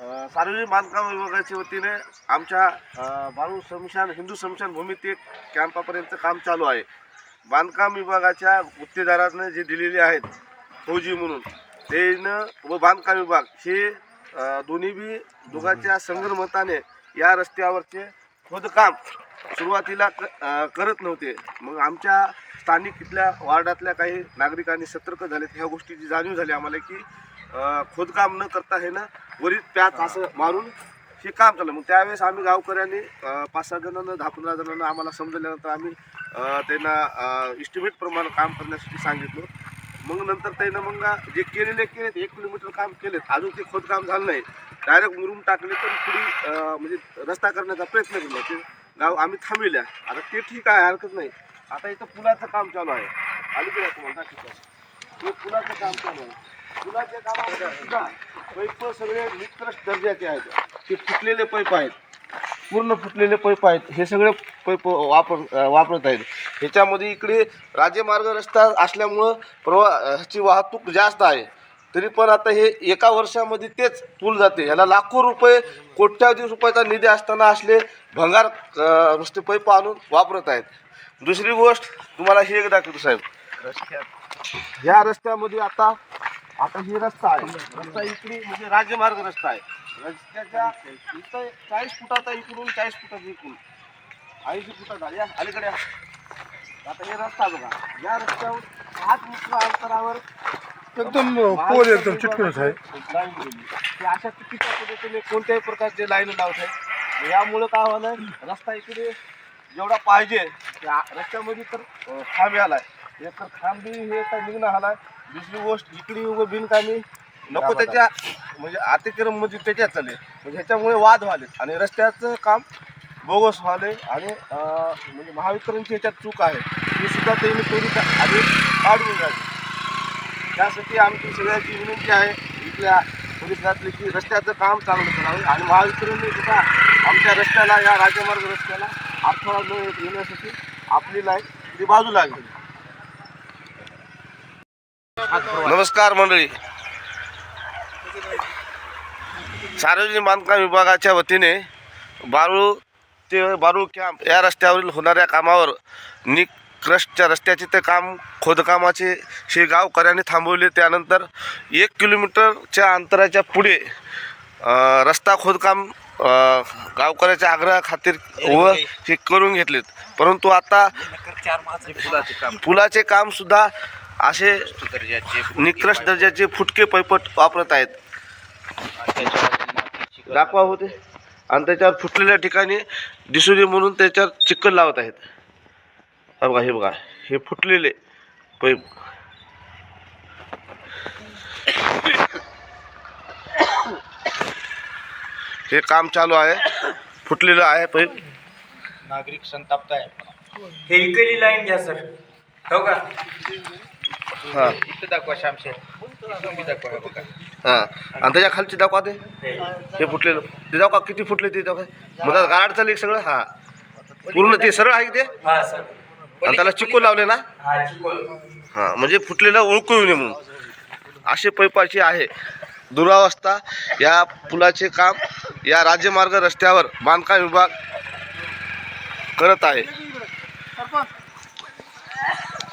सार्वजनिक बांधकाम विभागाच्या वतीने आमच्या बाळू समशान हिंदू समशान भूमीत एक कॅम्पापर्यंत काम चालू आहे. बांधकाम विभागाच्या गुत्तेदाराने जे दिलेले आहेत फौजी म्हणून तेनं व बांधकाम विभाग हे दोन्ही बी दोघांच्या संगनमताने या रस्त्यावरचे खोदकाम सुरुवातीला क करत नव्हते. मग आमच्या स्थानिक इथल्या वार्डातल्या काही नागरिकांनी सतर्क झालेत. ह्या गोष्टीची जाणीव झाली आम्हाला की खोदकाम न करता हे ना वरील पॅच असं मारून हे काम चाललं मग त्यावेळेस आम्ही गावकऱ्यांनी पाच सहा जणांना दहा पंधरा जणांना आम्हाला समजल्यानंतर आम्ही त्यांना इस्टिमेट प्रमाणे काम करण्यासाठी सांगितलं. मग नंतर त्यानं मग जे केलेले केलेत एक किलोमीटर काम केलेत. अजून ते खोदकाम झालं नाही. डायरेक्ट मुरुम टाकले तर पुढे म्हणजे रस्ता करण्याचा प्रयत्न केला. ते गाव आम्ही थांबविल्या. आता ते ठीक आहे हरकत नाही. आता इथं पुलाचं काम चालू आहे. अलीकडे तुम्हाला दाखवतो. पुलाचं काम चालू आहे. पुलाच्या कामामध्ये सुद्धा पैप सगळे निकृष्ट दर्जाचे आहेत. ते फुटलेले पैप आहेत. पूर्ण फुटलेले पैप आहेत. हे सगळे पैप वापर वापरत आहेत. ह्याच्यामध्ये इकडे राजेमार्ग रस्ता असल्यामुळं प्रवा ह्याची वाहतूक जास्त आहे. तरी पण आता हे एका वर्षामध्ये तेच पूल जाते. ह्याला लाखो रुपये कोट्यावधी रुपयाचा निधी असताना असले भंगार नुसते पैप आणून वापरत आहेत. दुसरी गोष्ट तुम्हाला हे एक दाखवतो साहेब. रस्त्यात ह्या रस्त्यामध्ये आता आता ही रस्ता आहे. रस्ता इकडे म्हणजे राज्यमार्ग रस्ता आहे. रस्त्याच्या इथं चाळीस फुटाचा इकडून चाळीस फुटाचा इकडून ऐंशी फुटाचा या अलीकडे. आता हे रस्ता बघा. या रस्त्यावर पाच मीटर अंतरावर एकदम पोल एकदम चिटकूनच आहे. लाईन. ते अशा चुकीच्या पद्धतीने कोणत्याही प्रकारचे लाईन लावत आहे यामुळं काय होणार? रस्ता इकडे जेवढा पाहिजे त्या रस्त्यामध्ये तर खांब आलाय एक तर खांबी हे काय निघणं आलाय दुसरी गोष्ट इकडे उभं बिनकामी नको त्याच्या म्हणजे अतिक्रम म्हणजे त्याच्यात चालले म्हणजे ह्याच्यामुळे वाद व्हाले आणि रस्त्याचं काम बोगस व्हाले आणि अं, म्हणजे महावितरणची ह्याच्यात चूक आहे. ती सुद्धा त्यांनी थोडी आधी काढून घ्यावी. त्यासाठी आमची सगळ्याची विनंती आहे. इथल्या परिसरातली की रस्त्याचं काम चांगलं करावं. आणि महावितरणने सुद्धा आमच्या रस्त्याला या राज्यमार्ग रस्त्याला अडथळा न येण्यासाठी आपली लाईन ती बाजूला लागली नमस्कार मंडळी. सार्वजनिक बांधकाम विभागाच्या वतीने बारू ते बारू कॅम्प या रस्त्यावरील होणाऱ्या कामावर निकृष्टच्या रस्त्याचे ते काम खोदकामाचे हे गावकऱ्यांनी थांबवले. त्यानंतर एक किलोमीटरच्या अंतराच्या पुढे रस्ता खोदकाम गावकऱ्याच्या आग्रहाखातीर व हे करून घेतलेत. परंतु आता पुलाचे काम सुद्धा असे निकृष्ट दर्जाचे फुटके पैपट वापरत आहेत. दाखवा होते आणि त्याच्यावर फुटलेल्या ठिकाणी दिसू नये म्हणून त्याच्यावर चिक्कल लावत आहेत. हा बघा हे बघा. हे फुटलेले पैप हे काम चालू आहे. फुटलेलं आहे पैप. नागरिक संताप्त आहे हे इकडली लाईन घ्या सर. हो का? हां. इथं दाखवा श्यामशे इथून बी दाखवा हे बघा. हां. आणि त्याच्या खालची दाखवा ते. हे फुटलेलं ते दाखवा किती फुटले ते दाखवा. मग आता गाड चालली सगळं? हां. पूर्ण ते सरळ आहे ते? हा सर. आणि त्याला चिकू लावले ना? हा चिकोल. हां म्हणजे फुटलेलं ओळखू नये म्हणून. असे पैपाची आहे. दुरावस्था या पुलाचे काम या राज्यमार्ग रस्त्यावर बांधकाम विभाग करत आहे.